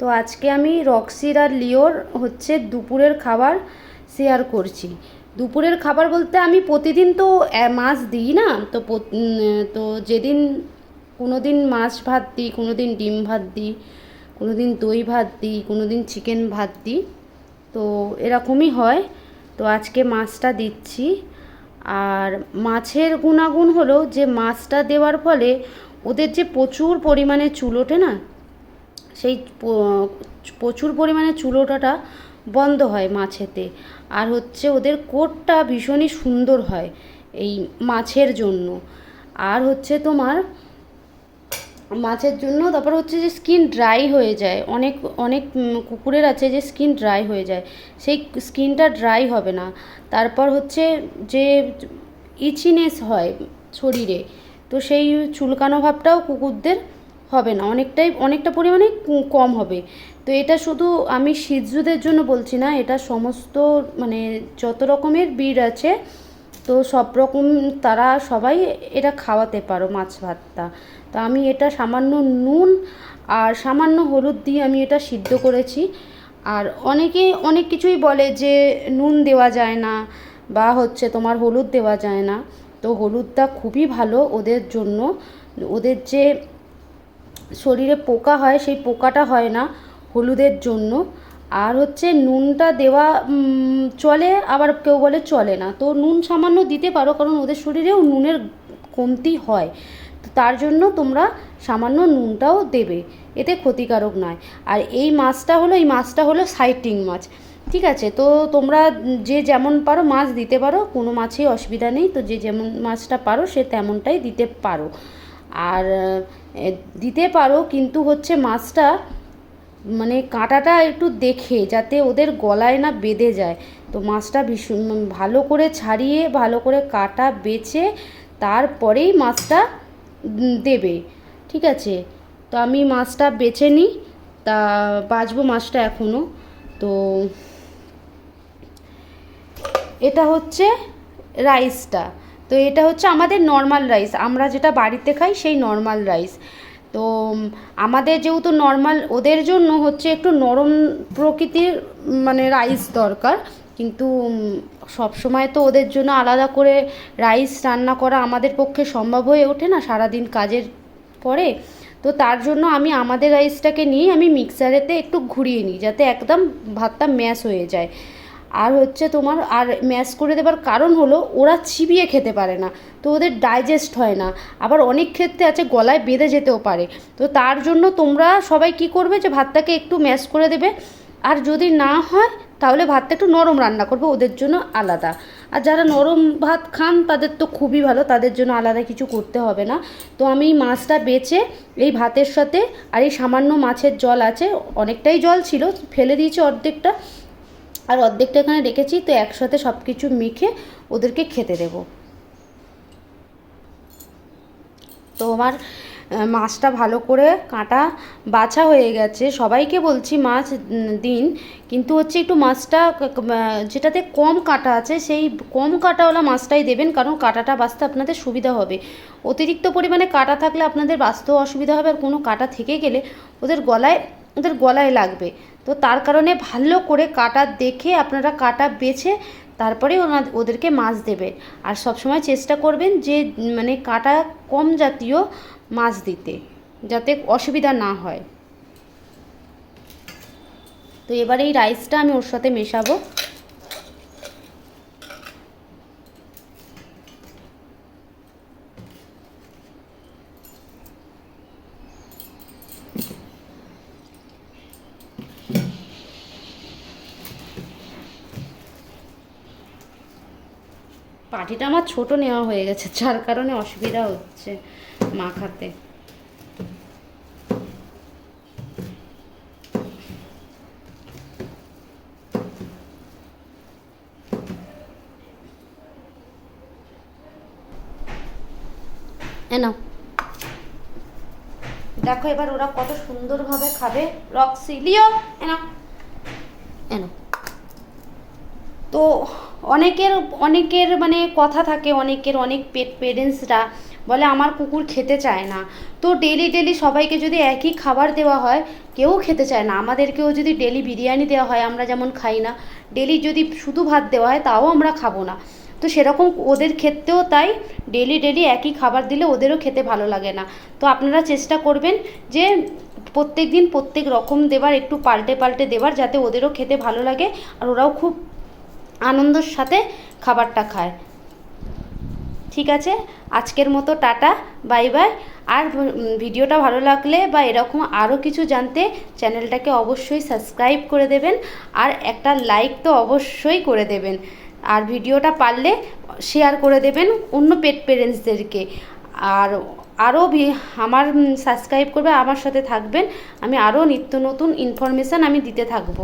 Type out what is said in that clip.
তো আজকে আমি রক্সির আর লিওর হচ্ছে দুপুরের খাবার শেয়ার করছি। দুপুরের খাবার বলতে আমি প্রতিদিন তো মাছ দিই না? তো তো যেদিন কোনো দিন মাছ ভাত দিই কোনো দিন ডিম ভাত দিই কোনো দিন দই ভাত দিই কোনো দিন চিকেন ভাত দিই। তো এরকমই হয়। তো আজকে মাছটা দিচ্ছি। আর মাছের গুণাগুণ হলো যে মাছটা দেওয়ার ফলে ওদের যে প্রচুর পরিমাণে চুল ওঠে না সেই প্রচুর পরিমাণে চুলোটাটা বন্ধ হয় মাছেতে। আর হচ্ছে ওদের কোটটা ভীষণই সুন্দর হয় এই মাছের জন্য। আর হচ্ছে তোমার মাছের জন্য তারপর হচ্ছে যে স্কিন ড্রাই হয়ে যায়। অনেক অনেক কুকুরের আছে যে স্কিন ড্রাই হয়ে যায়। সেই স্কিনটা ড্রাই হবে না। তারপর হচ্ছে যে ইচিনেস হয় শরীরে। তো সেই চুলকানো ভাবটাও কুকুরদের হবে না, অনেকটাই, অনেকটা পরিমাণে কম হবে। তো এটা শুধু আমি সিজুদের জন্য বলছি না, এটা সমস্ত মানে যত রকমের ব্রিড আছে, তো সব রকম তারা সবাই এটা খাওয়াতে পারো মাছ ভাতটা। তো আমি এটা সামান্য নুন আর সামান্য হলুদ দিয়ে আমি এটা সিদ্ধ করেছি। আর অনেকে, অনেক কিছুই বলে যে নুন দেওয়া যায় না বা হচ্ছে তোমার হলুদ দেওয়া যায় না। তো হলুদটা খুবই ভালো ওদের জন্য। ওদের যে শরীরে পোকা হয়, সেই পোকাটা হয় না হলুদের জন্য। আর হচ্ছে নুনটা দেওয়া চলে, আবার কেউ বলে চলে না। তো নুন সামান্য দিতে পারো, কারণ ওদের শরীরেও নুনের কমতি হয়। তো তার জন্য তোমরা সামান্য নুনটাও দেবে। এতে ক্ষতিকারক নয়। আর এই মাছটা হলো, এই মাছটা হলো সাইটিং মাছ। ঠিক আছে? তো তোমরা যে যেমন পারো মাছ দিতে পারো, কোনো মাছেই অসুবিধা নেই। তো যে যেমন মাছটা পারো, সে তেমনটাই দিতে পারো। আর দিতে পারো, কিন্তু হচ্ছে মাছটা মানে কাঁটাটা একটু দেখে যাতে ওদের গলায় না বেঁধে যায়। তো মাছটা ভীষণ ভালো করে ছাড়িয়ে, ভালো করে কাটা, বেছে তারপরেই মাছটা দেবে। ঠিক আছে? তো আমি মাছটা বেছে নিই তা বাঁচবো মাছটা এখনও তো এটা হচ্ছে রাইসটা। তো এটা হচ্ছে আমাদের নর্মাল রাইস আমরা যেটা বাড়িতে খাই সেই নর্মাল রাইস তো আমাদের যেহেতু নর্মাল ওদের জন্য হচ্ছে একটু নরম প্রকৃতির মানে রাইস দরকার। কিন্তু সব সময় তো ওদের জন্য আলাদা করে রাইস রান্না করা আমাদের পক্ষে সম্ভব হয়ে ওঠে না সারাদিন কাজের পরে। তো তার জন্য আমি আমাদের রাইসটাকে নিয়ে আমি মিক্সারেতে একটু ঘুরিয়ে নিই, যাতে একদম ভাতটা ম্যাশ হয়ে যায়। আর হচ্ছে তোমার, আর ম্যাশ করে দেবার কারণ হলো ওরা চিবিয়ে খেতে পারে না, তো ওদের ডাইজেস্ট হয় না। আবার অনেক ক্ষেত্রে আছে গলায় বেঁধে যেতেও পারে। তো তার জন্য তোমরা সবাই কি করবে যে ভাতটাকে একটু ম্যাশ করে দেবে। আর যদি না হয়, তাহলে ভাতটা একটু নরম রান্না করবে, ওদের জন্য আলাদা। আর যারা নরম ভাত খান, তাদের তো খুবই ভালো, তাদের জন্য আলাদা কিছু করতে হবে না। তো আমি মাছটা বেছে, এই ভাতের সাথে, আর এই সামান্য মাছের জল আছে, অনেকটাই জল ছিল, ফেলে দিয়েছি অর্ধেকটা। আর অর্ধেকটা এখানে রেখেছি, তো একসাথে সব কিছু মেখে ওদেরকে খেতে দেবো। তো আমার মাছটা ভালো করে কাঁটা বাছা হয়ে গেছে। সবাইকে বলছি মাছ দিন, কিন্তু হচ্ছে একটু মাছটা যেটাতে কম কাঁটা আছে, সেই কম কাঁটাওয়ালা মাছটাই দেবেন, কারণ কাঁটাটা বাঁচতে আপনাদের সুবিধা হবে। অতিরিক্ত পরিমাণে কাঁটা থাকলে আপনাদের বাঁচতেও অসুবিধা হবে, আর কোনো কাঁটা থেকে গেলে ওদের গলায় ওদের গলায় লাগবে। তো তার কারণে ভালো করে কাটা দেখে আপনারা কাটা বেছে তারপরে ওনা- ওদেরকে মাছ দেবেন। আর সবসময় চেষ্টা করবেন যে মানে কাটা কম জাতীয় মাছ দিতে, যাতে অসুবিধা না হয়। তো এবার এই রাইসটা আমি ওর সাথে মেশাবো। পাটিটা আমার ছোট নেওয়া হয়ে গেছে, যার কারণে অসুবিধা হচ্ছে মাখাতে। দেখো এবার ওরা কত সুন্দরভাবে খাবে। রক্সি, লিও, এনাও। এনাও। তো অনেকের অনেকের মানে কথা থাকে, অনেকের, অনেক পেরেন্টসরা বলে, আমার কুকুর খেতে চায় না। তো ডেলি ডেলি সবাইকে যদি একই খাবার দেওয়া হয়, কেউ খেতে চায় না। আমাদেরকেও যদি ডেলি বিরিয়ানি দেওয়া হয়, আমরা যেমন খাই না ডেলি যদি শুধু ভাত দেওয়া হয়, তাও আমরা খাব না। তো সেরকম ওদের ক্ষেত্রেও তাই ডেলি ডেলি একই খাবার দিলে ওদেরও খেতে ভালো লাগে না। তো আপনারা চেষ্টা করবেন যে প্রত্যেক দিন প্রত্যেক রকম দেবার, একটু পাল্টে পাল্টে দেবার, যাতে ওদেরও খেতে ভালো লাগে, আর ওরাও খুব আনন্দের সাথে খাবারটা খায়। ঠিক আছে? আজকের মতো টাটা, বাই বাই। আর ভিডিওটা ভালো লাগলে বা এরকম আরও কিছু জানতে চ্যানেলটাকে অবশ্যই সাবস্ক্রাইব করে দেবেন আর একটা লাইক তো অবশ্যই করে দেবেন। আর ভিডিওটা পারলে শেয়ার করে দেবেন অন্য পেট পেরেন্টসদেরকে। আর আরও আমার সাবস্ক্রাইব করবে, আমার সাথে থাকবেন। আমি আরও নিত্য নতুন ইনফরমেশান আমি দিতে থাকব।